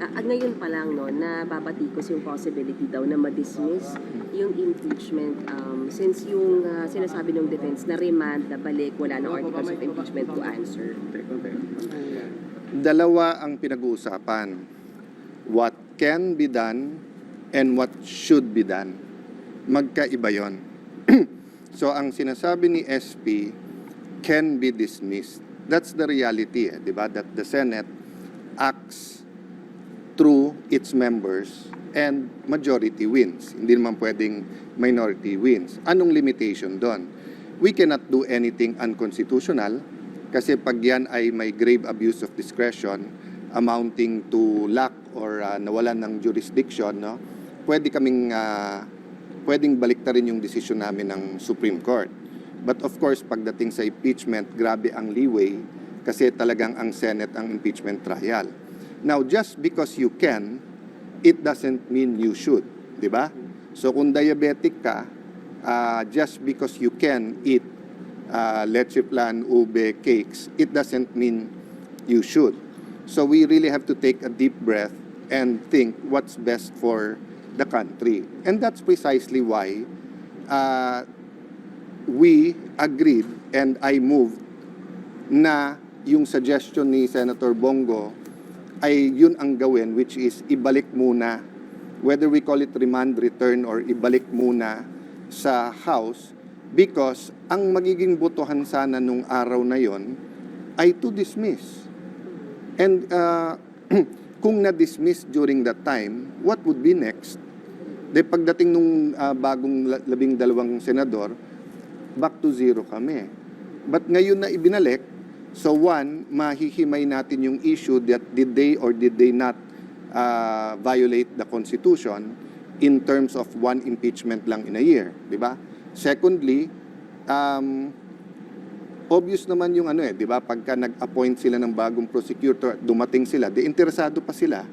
Ah, ngayon pa lang no, na babatikos yung possibility daw na ma-dismiss yung impeachment um, since yung ah, sinasabi ng defense na remand, na balik, wala na articles of impeachment to answer. Dalawa ang pinag-uusapan. What can be done and what should be done. Magkaiba yon. so ang sinasabi ni SP can be dismissed. That's the reality, eh, di ba? That the Senate acts through its members and majority wins. Hindi naman pwedeng minority wins. Anong limitation doon? We cannot do anything unconstitutional kasi pag yan ay may grave abuse of discretion amounting to lack or uh, nawalan ng jurisdiction, no? Pwede kaming uh, pwedeng baliktarin yung desisyon namin ng Supreme Court. But of course, pagdating sa impeachment, grabe ang leeway kasi talagang ang Senate ang impeachment trial. Now, just because you can, it doesn't mean you should, di ba? So kung diabetic ka, uh, just because you can eat uh, leche plan, ube, cakes, it doesn't mean you should. So we really have to take a deep breath and think what's best for the country. And that's precisely why uh, we agreed and I moved na yung suggestion ni Senator Bongo ay yun ang gawin which is ibalik muna whether we call it remand return or ibalik muna sa House because ang magiging botohan sana nung araw na yon ay to dismiss. And uh, kung na-dismiss during that time, what would be next? De pagdating nung uh, bagong la- labing dalawang senador, back to zero kami. But ngayon na ibinalik, so one, mahihimay natin yung issue that did they or did they not uh, violate the Constitution in terms of one impeachment lang in a year, di ba? Secondly, um, obvious naman yung ano eh, di ba? Pagka nag-appoint sila ng bagong prosecutor, dumating sila, di interesado pa sila.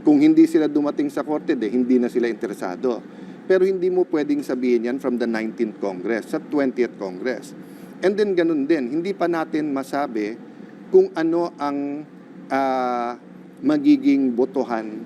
Kung hindi sila dumating sa korte, di hindi na sila interesado. Pero hindi mo pwedeng sabihin yan from the 19th Congress, sa 20th Congress. And then ganun din, hindi pa natin masabi kung ano ang ah, magiging botohan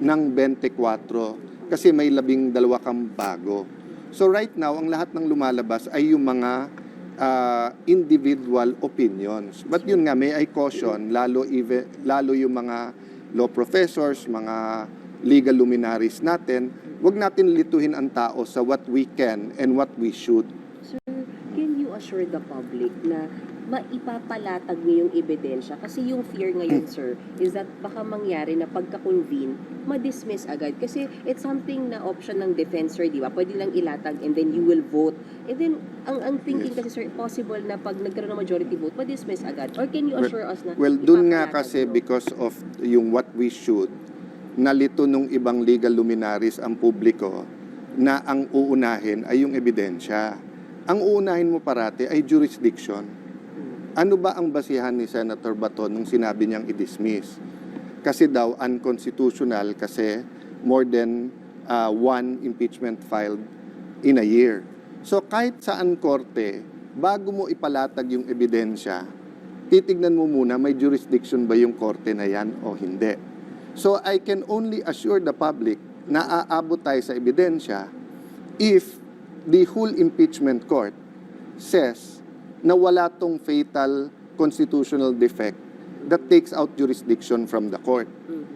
ng 24 kasi may labing dalawa kang bago. So right now, ang lahat ng lumalabas ay yung mga uh, individual opinions. But yun nga, may I caution, lalo, even, lalo yung mga law professors, mga legal luminaries natin, wag natin lituhin ang tao sa what we can and what we should. Sir, can you assure the public na maipapalatag niyo yung ebidensya? Kasi yung fear ngayon, sir, is that baka mangyari na pagka-convene, ma-dismiss agad. Kasi it's something na option ng defense, sir, di ba? Pwede lang ilatag and then you will vote. And then, ang, ang thinking kasi, sir, possible na pag nagkaroon ng majority vote, ma-dismiss agad. Or can you Well- assure us na Well, dun nga kasi niyo? because of yung what we should, nalito nung ibang legal luminaries ang publiko na ang uunahin ay yung ebidensya. Ang uunahin mo parati ay jurisdiction. Ano ba ang basihan ni Senator Bato nung sinabi niyang i-dismiss? Kasi daw unconstitutional kasi more than uh, one impeachment filed in a year. So kahit saan korte, bago mo ipalatag yung ebidensya, titignan mo muna may jurisdiction ba yung korte na yan o hindi. So I can only assure the public na aabot tayo sa ebidensya if the whole impeachment court says na wala tong fatal constitutional defect that takes out jurisdiction from the court.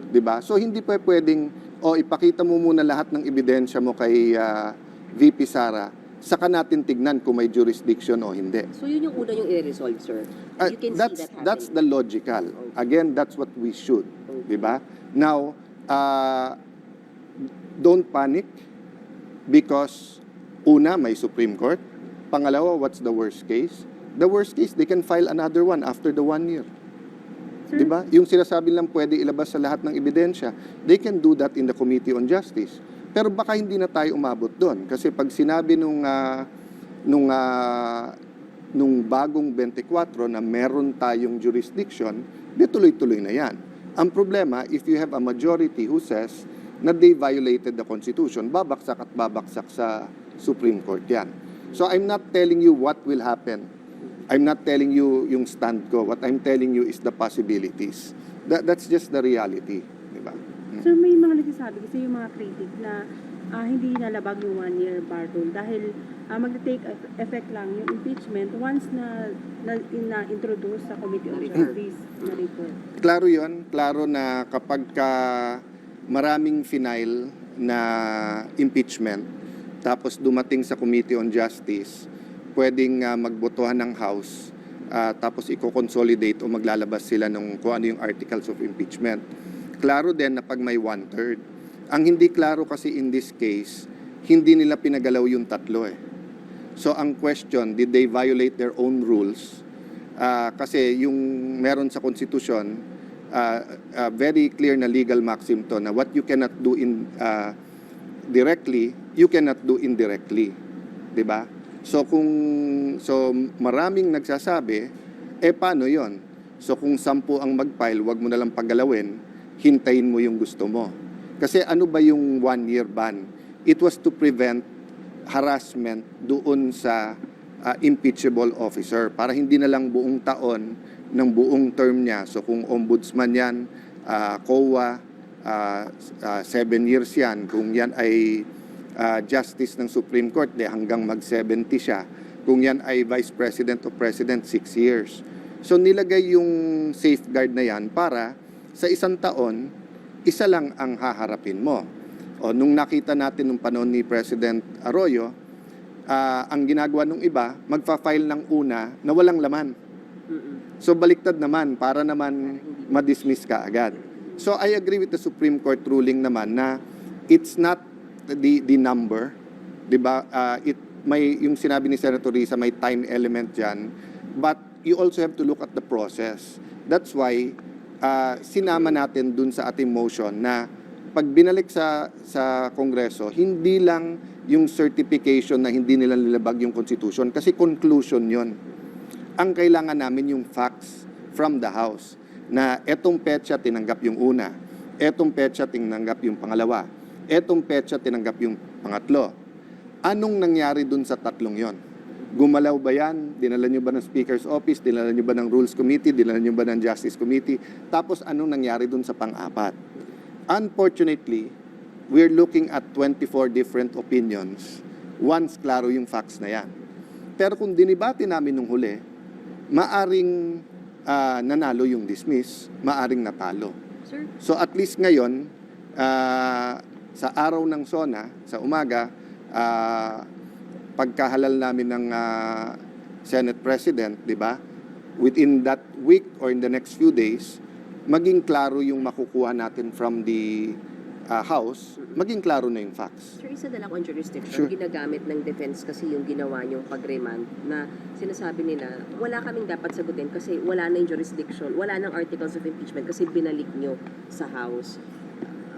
'Di ba? So hindi pa pwedeng o ipakita mo muna lahat ng ebidensya mo kay ah, VP Sara saka natin tignan kung may jurisdiction o hindi. So yun yung una yung i-resolve, sir. Uh, you can that's see that that's the happening. logical. Again, that's what we should, 'di ba? Now, uh, don't panic because una may Supreme Court. Pangalawa, what's the worst case? The worst case, they can file another one after the one year. Sir, 'Di ba? Yung sinasabi lang pwede ilabas sa lahat ng ebidensya, they can do that in the Committee on Justice. Pero baka hindi na tayo umabot doon kasi pag sinabi nung ah, nung ah, nung bagong 24 na meron tayong jurisdiction, di tuloy-tuloy na 'yan. Ang problema, if you have a majority who says na they violated the Constitution, babaksak at babaksak sa Supreme Court 'yan. So I'm not telling you what will happen. I'm not telling you yung stand ko. What I'm telling you is the possibilities. That, that's just the reality. Di ba? Sir, may mga nagsasabi kasi yung mga critic na ah, hindi nalabag yung one-year bar rule dahil uh, mag-take eff- effect lang yung impeachment once na, na, na introduce sa Committee on. Justice na refer. Klaro yon, klaro na kapag ka maraming final na impeachment, tapos dumating sa Committee on Justice, pwedeng ah, magbotohan ng House, ah, tapos i-consolidate o maglalabas sila ng kung ano yung articles of impeachment. Klaro din na pag may one-third. Ang hindi klaro kasi in this case, hindi nila pinagalaw yung tatlo eh. So ang question, did they violate their own rules? Ah, kasi yung meron sa konstitusyon, ah, ah, very clear na legal maxim to na what you cannot do in ah, directly, you cannot do indirectly. 'Di ba? So kung so maraming nagsasabi, eh paano 'yon? So kung sampu ang mag-file, wag mo na lang paggalawin, hintayin mo yung gusto mo. Kasi ano ba yung one-year ban? It was to prevent harassment doon sa uh, impeachable officer para hindi na lang buong taon ng buong term niya. So kung ombudsman yan, uh, COA, uh, uh, seven years yan. Kung yan ay uh, justice ng Supreme Court, de hanggang mag-70 siya. Kung yan ay vice president o president, six years. So nilagay yung safeguard na yan para sa isang taon, isa lang ang haharapin mo. O, nung nakita natin nung panahon ni President Arroyo, ah, ang ginagawa nung iba, magfa-file ng una na walang laman. So baliktad naman para naman ma-dismiss ka agad. So I agree with the Supreme Court ruling naman na it's not the the number, 'di ba? Ah, it may yung sinabi ni Senator Risa may time element diyan, but you also have to look at the process. That's why ah, sinama natin dun sa ating motion na pag binalik sa sa Kongreso, hindi lang yung certification na hindi nila nilabag yung constitution kasi conclusion 'yon ang kailangan namin yung facts from the House na etong petsa tinanggap yung una, etong petsa tinanggap yung pangalawa, etong petsa tinanggap yung pangatlo. Anong nangyari dun sa tatlong yon? Gumalaw ba yan? Dinala nyo ba ng Speaker's Office? Dinala nyo ba ng Rules Committee? Dinala nyo ba ng Justice Committee? Tapos anong nangyari dun sa pang-apat? Unfortunately, we're looking at 24 different opinions once klaro yung facts na yan. Pero kung dinibati namin nung huli, maaring ah, nanalo yung dismiss, maaring natalo. Sir, So at least ngayon, ah, sa araw ng SONA, sa umaga, ah, pagkahalal namin ng ah, Senate President, di ba? Within that week or in the next few days, maging klaro yung makukuha natin from the ah, House, maging klaro na yung facts. Sir, isa na lang on jurisdiction. Sure. Ginagamit ng defense kasi yung ginawa niyong pag-remand na sinasabi nila, wala kaming dapat sagutin kasi wala na yung jurisdiction, wala nang articles of impeachment kasi binalik niyo sa House.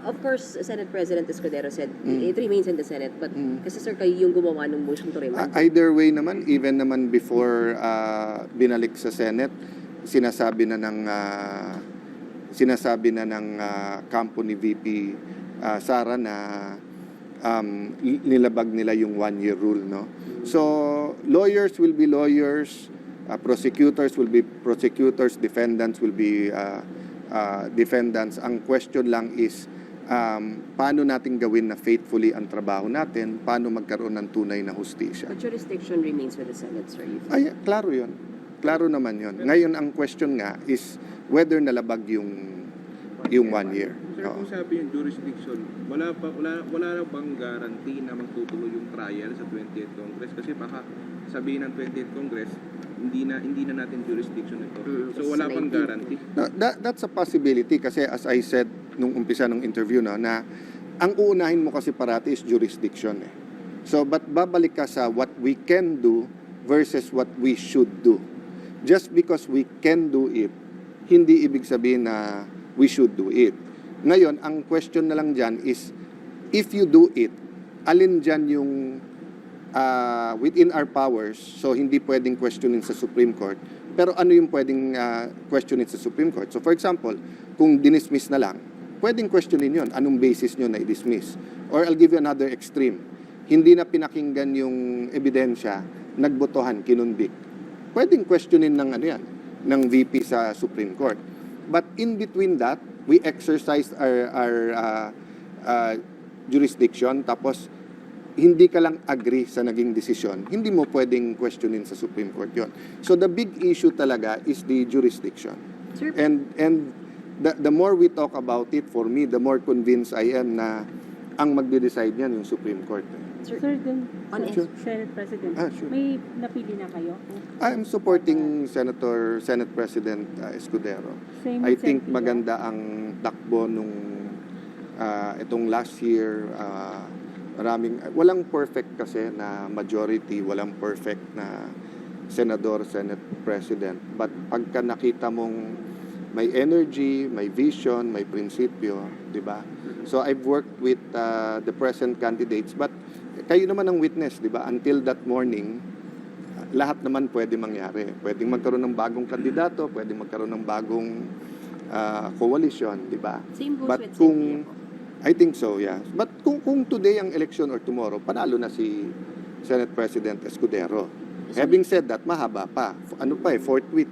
Of course, Senate President Escudero said Mm. it remains in the Senate but Mm. kasi sir kayo yung gumawa ng motion to remand. Uh, either way naman, even naman before uh, binalik sa Senate, sinasabi na ng uh, sinasabi na ng uh, kampo ni VP uh, Sara na um, nilabag nila yung one-year rule, no? So, lawyers will be lawyers, uh, prosecutors will be prosecutors, defendants will be uh, uh, defendants. Ang question lang is, um, paano natin gawin na faithfully ang trabaho natin, paano magkaroon ng tunay na hustisya. But jurisdiction remains with the Senate, sir. Ay, klaro yon. Klaro naman yon. Ngayon, ang question nga is whether nalabag yung yung one year. Sir, Oo. kung sabi yung jurisdiction, wala pa wala wala na bang guarantee na magtutuloy yung trial sa 20th Congress kasi baka sabihin ng 20th Congress hindi na hindi na natin jurisdiction ito. Mm, So wala sa pang 19. guarantee. No, that, that's a possibility kasi as I said nung umpisa ng interview no, na ang uunahin mo kasi parati is jurisdiction eh. So, but babalik ka sa what we can do versus what we should do. Just because we can do it, hindi ibig sabihin na we should do it. Ngayon, ang question na lang dyan is, if you do it, alin dyan yung uh, within our powers, so hindi pwedeng questionin sa Supreme Court, pero ano yung pwedeng uh, questionin sa Supreme Court? So for example, kung dinismiss na lang, pwedeng questionin yon anong basis nyo na i-dismiss? Or I'll give you another extreme. Hindi na pinakinggan yung ebidensya, nagbotohan, kinunbik. Pwedeng questionin ng ano yan, ng VP sa Supreme Court. But in between that, we exercised our, our uh, uh, jurisdiction, tapos hindi ka lang agree sa naging desisyon, hindi mo pwedeng questionin sa Supreme Court yon. So the big issue talaga is the jurisdiction. Sir, And and the, the more we talk about it, for me, the more convinced I am na ang magde-decide niyan yung Supreme Court. sir, Sir, On sa Sure. Senate President, Ah, sure. may napili na kayo? I'm supporting Senator Senate President uh, Escudero. Same I think Sen. Pia? maganda ang takbo nung ah, itong last year. ah, maraming, walang perfect kasi na majority, walang perfect na senador, senate president. But pagka nakita mong may energy, may vision, may prinsipyo, di ba? So I've worked with ah, the present candidates, but kayo naman ang witness, di ba? Until that morning, lahat naman pwede mangyari. Pwedeng magkaroon ng bagong kandidato, pwedeng magkaroon ng bagong ah, coalition, di ba? But kung. I think so, yeah. But kung kung today ang election or tomorrow, panalo na si Senate President Escudero. Having said that, mahaba pa. Ano pa eh, fourth week.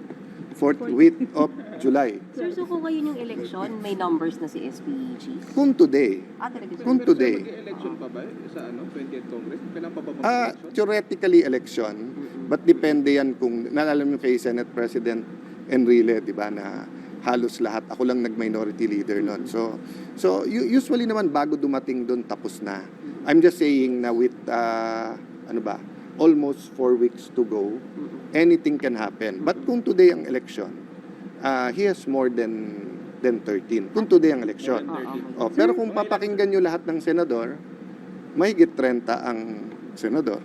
Fourth week of July. Sir, so kung ngayon yung election, may numbers na si SPG? Kung today, Ah, talaga? Kung today. mag-election pa ba sa ano, 20th Congress? Kailan pa ba ah, theoretically election, but depende yan kung, naalala mo kay Senate President Enrile, di ba, na halos lahat, ako lang nag-minority leader noon. So, so usually naman bago dumating doon, tapos na. I'm just saying na with, ah, ano ba, almost four weeks to go, anything can happen. But kung today ang election, uh, he has more than than 13. Kung today ang election. Ah, okay. Oh, pero kung papakinggan nyo lahat ng senador, mahigit 30 ang senador.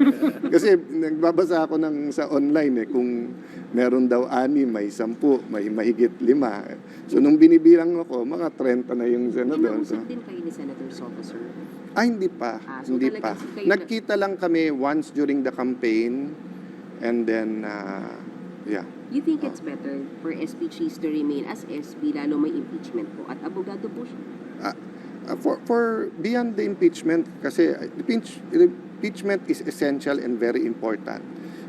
Kasi nagbabasa ako ng sa online eh kung meron daw ani, may 10, may mahigit 5. So nung binibilang ako, mga 30 na yung senador. So, Kinausap din kayo ni Senator Soto, sir. Ah, hindi pa. Ah, so hindi pa. kayo na- Nagkita lang kami once during the campaign and then, uh, yeah. You think it's better for SP Cheese to remain as SP, lalo may impeachment po, at abogado po siya? Uh, for, for beyond the impeachment, kasi impeach, impeachment is essential and very important.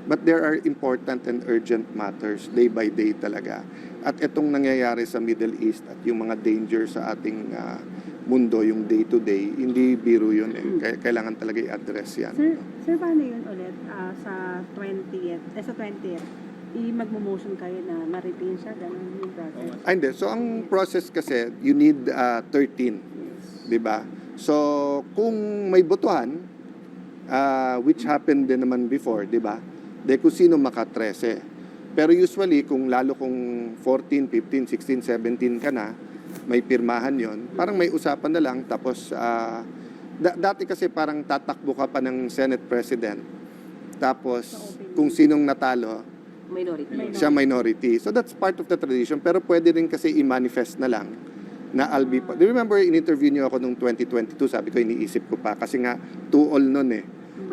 But there are important and urgent matters day by day talaga. At itong nangyayari sa Middle East at yung mga danger sa ating uh, mundo, yung day to day, hindi biro yun eh. Kaya Kailangan talaga i-address yan. Sir, sir, paano yun ulit ah, sa 20th, eh, sa 20th, i magmo-motion kayo na ma-retain siya, ganun yung process. Ah, hindi. So, ang process kasi, you need uh, 13. Di ba? So, kung may botohan, uh, which happened din naman before, di ba? De kung sino maka 13. Pero usually, kung lalo kung 14, 15, 16, 17 ka na, may pirmahan yon parang may usapan na lang, tapos, uh, da- dati kasi parang tatakbo ka pa ng Senate President, tapos kung sinong natalo, Minority. Minority. siya minority. So that's part of the tradition. Pero pwede rin kasi i-manifest na lang na I'll be... Do you remember in-interview niyo ako nung 2022? Sabi ko, iniisip ko pa. Kasi nga, two all nun eh.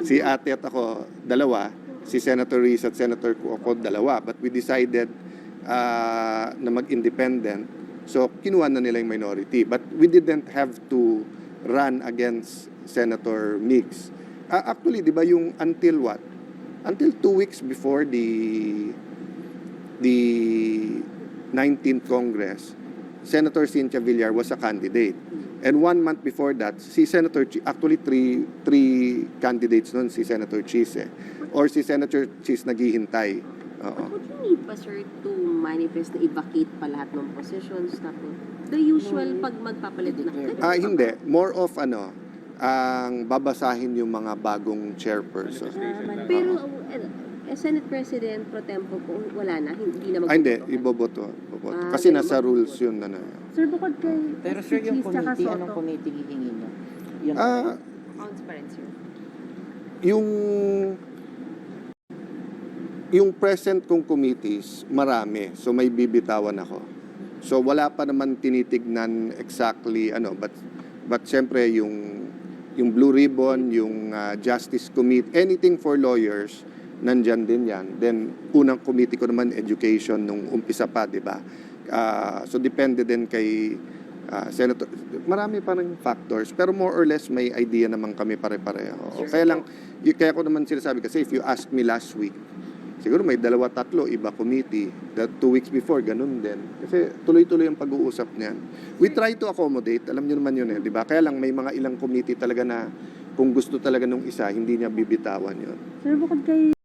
Si ate at ako, dalawa. Si Senator Reese at Senator ako, dalawa. But we decided uh, na mag-independent. So, kinuha na nila yung minority. But we didn't have to run against Senator Mix. Ah, actually, di ba yung until what? Until two weeks before the the 19th Congress, Senator Cynthia Villar was a candidate. And one month before that, si Senator Chi- actually three three candidates noon si Senator Cheese eh. or si Senator Cheese naghihintay. Oo. But would you need pa, sir, to manifest na i-vacate pa lahat ng positions? Tapos, the usual pag magpapalit na. Ah, hindi. More of ano, ang babasahin yung mga bagong chairperson. Lang. Pero, uh, Senate President pro tempo po, wala na, hindi na Ah, hindi. Iboboto. iboboto. Ah, Kasi ganun nasa rules yun. Ano. Sir, bukod kay Pero sir, yung tsaka committee, anong Soto, committee hihingi niyo? Yun, Ah, Transparent, sir. yung yung present kong committees, marami. So may bibitawan ako. So wala pa naman tinitignan exactly ano, but but syempre yung yung Blue Ribbon, yung ah, Justice Committee, anything for lawyers, nandyan din yan. Then unang committee ko naman education nung umpisa pa, 'di ba? Ah, so depende din kay ah, Senator. Marami pa rin factors, pero more or less may idea naman kami pare-pareho. Sure. Kaya lang kaya ko naman sinasabi kasi if you ask me last week, Siguro may dalawa, tatlo, iba committee. That two weeks before, ganun din. Kasi tuloy-tuloy ang pag-uusap niyan. We try to accommodate. Alam niyo naman yun eh, di ba? Kaya lang may mga ilang committee talaga na kung gusto talaga nung isa, hindi niya bibitawan yun. Sir, bukod kay